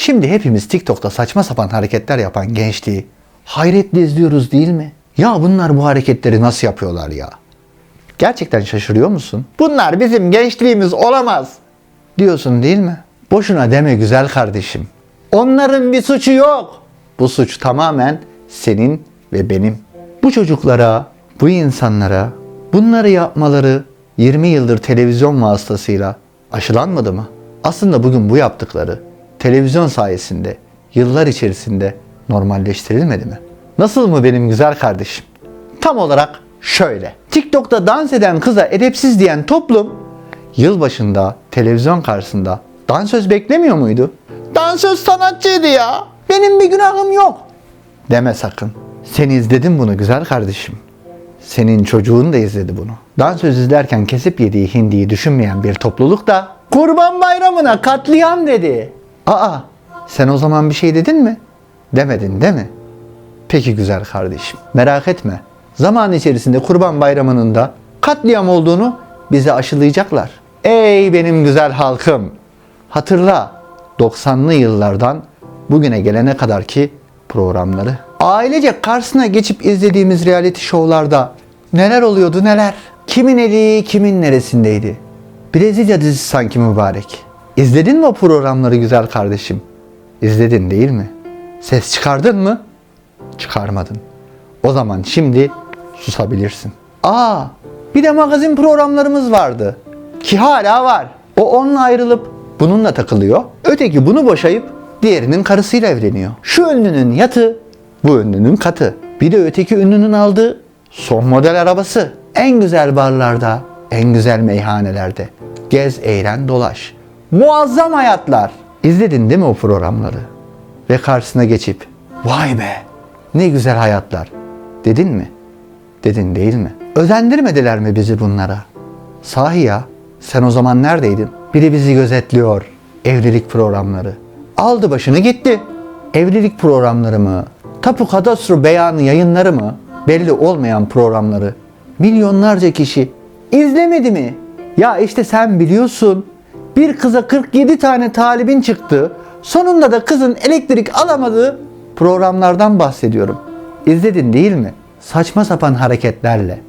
Şimdi hepimiz TikTok'ta saçma sapan hareketler yapan gençliği hayretle izliyoruz değil mi? Ya bunlar bu hareketleri nasıl yapıyorlar ya? Gerçekten şaşırıyor musun? Bunlar bizim gençliğimiz olamaz diyorsun değil mi? Boşuna deme güzel kardeşim. Onların bir suçu yok. Bu suç tamamen senin ve benim. Bu çocuklara, bu insanlara bunları yapmaları 20 yıldır televizyon vasıtasıyla aşılanmadı mı? Aslında bugün bu yaptıkları televizyon sayesinde yıllar içerisinde normalleştirilmedi mi? Nasıl mı benim güzel kardeşim? Tam olarak şöyle. TikTok'ta dans eden kıza edepsiz diyen toplum yılbaşında televizyon karşısında dansöz beklemiyor muydu? Dansöz sanatçıydı ya. Benim bir günahım yok. Deme sakın. Sen izledin bunu güzel kardeşim. Senin çocuğun da izledi bunu. Dansöz izlerken kesip yediği hindiyi düşünmeyen bir topluluk da Kurban Bayramı'na katliam dedi. Aa, sen o zaman bir şey dedin mi? Demedin değil mi? Peki güzel kardeşim. Merak etme. Zaman içerisinde Kurban Bayramı'nın da katliam olduğunu bize aşılayacaklar. Ey benim güzel halkım. Hatırla 90'lı yıllardan bugüne gelene kadar ki programları. Ailece karşısına geçip izlediğimiz reality şovlarda neler oluyordu neler. Kimin eli kimin neresindeydi. Brezilya dizisi sanki mübarek. İzledin mi o programları güzel kardeşim? İzledin değil mi? Ses çıkardın mı? Çıkarmadın. O zaman şimdi susabilirsin. Aa, bir de magazin programlarımız vardı. Ki hala var. O onunla ayrılıp bununla takılıyor. Öteki bunu boşayıp diğerinin karısıyla evleniyor. Şu ünlünün yatı, bu ünlünün katı. Bir de öteki ünlünün aldığı son model arabası. En güzel barlarda, en güzel meyhanelerde. Gez, eğlen, dolaş. Muazzam hayatlar. İzledin değil mi o programları? Ve karşısına geçip vay be ne güzel hayatlar dedin mi? Dedin değil mi? Özendirmediler mi bizi bunlara? Sahi ya sen o zaman neredeydin? Biri bizi gözetliyor. Evlilik programları. Aldı başını gitti. Evlilik programları mı? Tapu kadastro beyanı yayınları mı? Belli olmayan programları. Milyonlarca kişi izlemedi mi? Ya işte sen biliyorsun. Bir kıza 47 tane talibin çıktı. Sonunda da kızın elektrik alamadığı programlardan bahsediyorum. İzledin değil mi? Saçma sapan hareketlerle.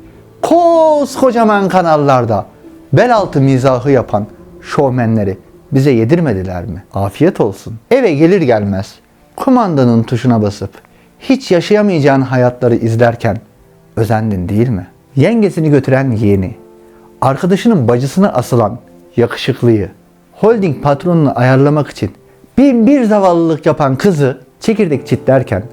Koskocaman kanallarda bel altı mizahı yapan şovmenleri bize yedirmediler mi? Afiyet olsun. Eve gelir gelmez kumandanın tuşuna basıp hiç yaşayamayacağın hayatları izlerken özendin değil mi? Yengesini götüren yeğeni, arkadaşının bacısına asılan yakışıklıyı, holding patronunu ayarlamak için bin bir zavallılık yapan kızı çekirdek çitlerken,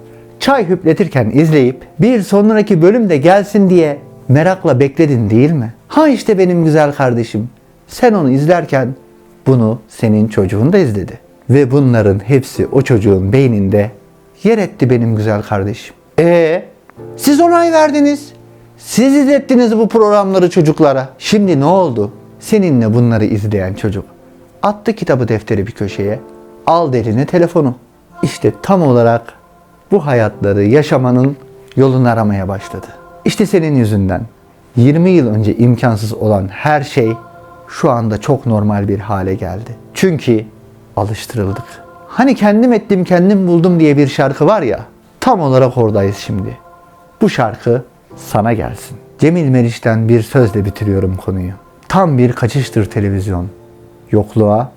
çay hüpletirken izleyip bir sonraki bölümde gelsin diye merakla bekledin değil mi? Ha işte benim güzel kardeşim. Sen onu izlerken bunu senin çocuğun da izledi. Ve bunların hepsi o çocuğun beyninde yer etti benim güzel kardeşim. E siz onay verdiniz. Siz izlettiniz bu programları çocuklara. Şimdi ne oldu? Seninle bunları izleyen çocuk attı kitabı defteri bir köşeye. Al eline telefonu. İşte tam olarak bu hayatları yaşamanın yolunu aramaya başladı. İşte senin yüzünden 20 yıl önce imkansız olan her şey şu anda çok normal bir hale geldi. Çünkü alıştırıldık. Hani kendim ettim kendim buldum diye bir şarkı var ya tam olarak oradayız şimdi. Bu şarkı sana gelsin. Cemil Meriç'ten bir sözle bitiriyorum konuyu. Tam bir kaçıştır televizyon. Yokluğa,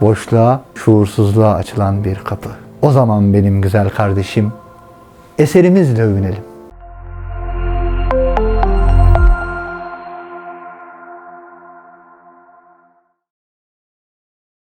boşluğa, şuursuzluğa açılan bir kapı. O zaman benim güzel kardeşim eserimizle övünelim.